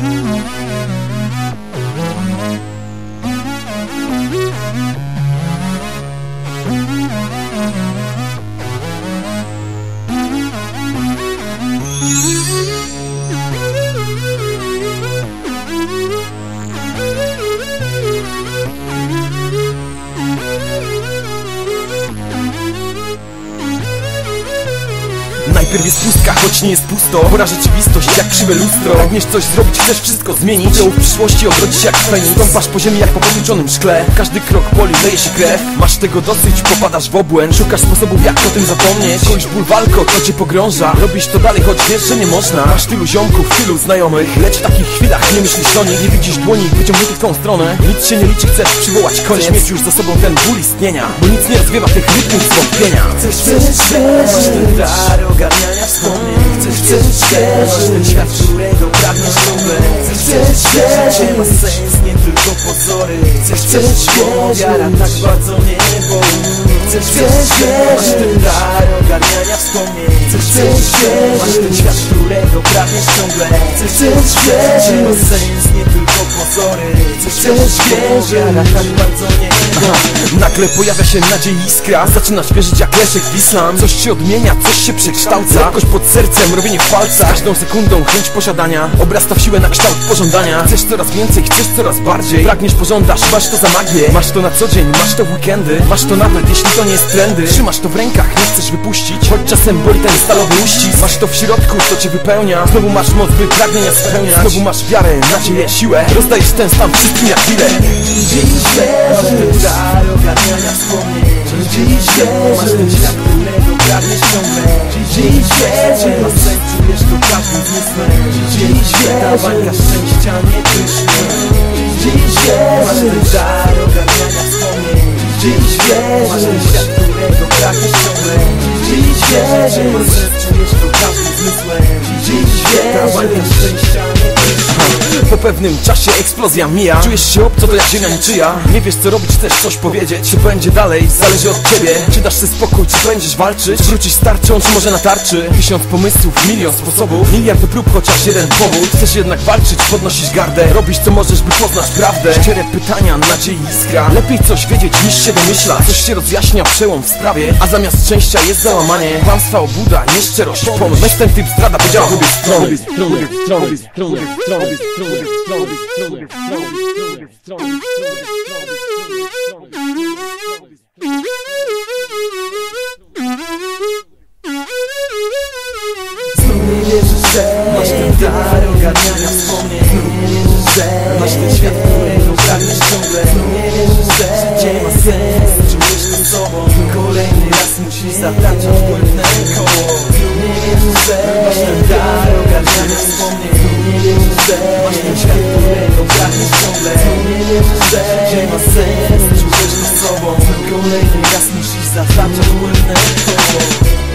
Mm-hmm. Najpierw jest pustka, choć nie jest pusto. Pora rzeczywistość, jak krzywe lustro. Pragniesz coś zrobić, chcesz wszystko zmienić. Dzieło w przyszłości obrodzić jak feniks Stąpasz po ziemi jak po potłuczonym szkle. Każdy krok boli, leje się krew. Masz tego dosyć, popadasz w obłęd. Szukasz sposobów jak o tym zapomnieć. Kończ ból walko, to cię pogrąża. Robisz to dalej, choć wiesz, że nie można. Masz tylu ziomków, tylu znajomych. Lecz w takich chwilach nie myślisz o nich. Nie widzisz dłoni wyciągniętych w tą stronę. Nic się nie liczy, chcesz przywołać koniec Chcesz mieć już za sobą ten ból istnienia. Bo nic nie rozwiewa tych rytmów zwątpienia. Chcesz przeżyć Masz ten dar ogarniania wspomnień Chcesz ten świat, którego pragniesz ciągle Chcesz Życie ma sens, nie tylko pozory. Chcesz przeżyć Wiara tak bardzo nie boli. Chcesz przeżyć Masz ten dar ogarniania wspomnień. Chcesz przeżyć Masz ten świat, którego pragniesz ciągle Chcesz Życie ma sens, nie tylko pozory Chcesz przeżyć Wiara tak bardzo nie. Nagle pojawia się nadziei iskra Zaczynasz wierzyć jak Leszek w islam Coś się odmienia, coś się przekształca. Jakoś pod sercem, robienie w palcach Każdą sekundą chęć posiadania. Obrasta w siłę na kształt pożądania. Chcesz coraz więcej, chcesz coraz bardziej. Pragniesz, pożądasz, masz to za magię. Masz to na co dzień, masz to w weekendy. Masz to nawet, jeśli to nie jest trendy. Trzymasz to w rękach, nie chcesz wypuścić. Choć czasem boli ten stalowy uścisk. Masz to w środku, co cię wypełnia. Znowu masz moc, by pragnienia spełniać. Znowu masz wiarę, nadzieję, siłę. Rozdajesz ten stan jak chwilę. Dziś dar ogarniania wspomnień Dziś masz ten świat, którego pragniesz ciągle Dziś ma sens, czujesz to każdym zmysłem Dziś ta bańka szczęścia nie pysznie Dziś masz ten dar ogarniania wspomnień Dziś masz ten świat, którego pragniesz ciągle Dziś ma sens, czujesz to każdym zmysłem ta bańka szczęścia Po pewnym czasie eksplozja mija. Czujesz się obco, to jak ziemia niczyja Nie wiesz co robić, chcesz coś powiedzieć. Czy będzie dalej, zależy od ciebie. Czy dasz sobie spokój, czy będziesz walczyć? Wrócić z tarczą, czy może na tarczy. Tysiąc pomysłów, milion sposobów. Miliard prób, chociaż jeden powód. Chcesz jednak walczyć, podnosić gardę. Robisz co możesz, by poznać prawdę. Szczere pytania, nadziei iskra. Lepiej coś wiedzieć, niż się domyślać Coś się rozjaśnia, przełom w sprawie. A zamiast szczęścia jest załamanie. Kłamstwa obuda, nieszczerość, pomysł. Ten typ zdrada, podziała w obie strony Znów nie wierzysz, że masz ten dar ogarniania wspomnień. Że masz ten świat, którego pragniesz ciągle że życie ma sens Czujesz to sobą Kolejny raz musisz zataczać błędne koło że masz ten dar ogarniania wspomnień że myślę Sumienie że nie ma sensu musisz zataczać błędne koło.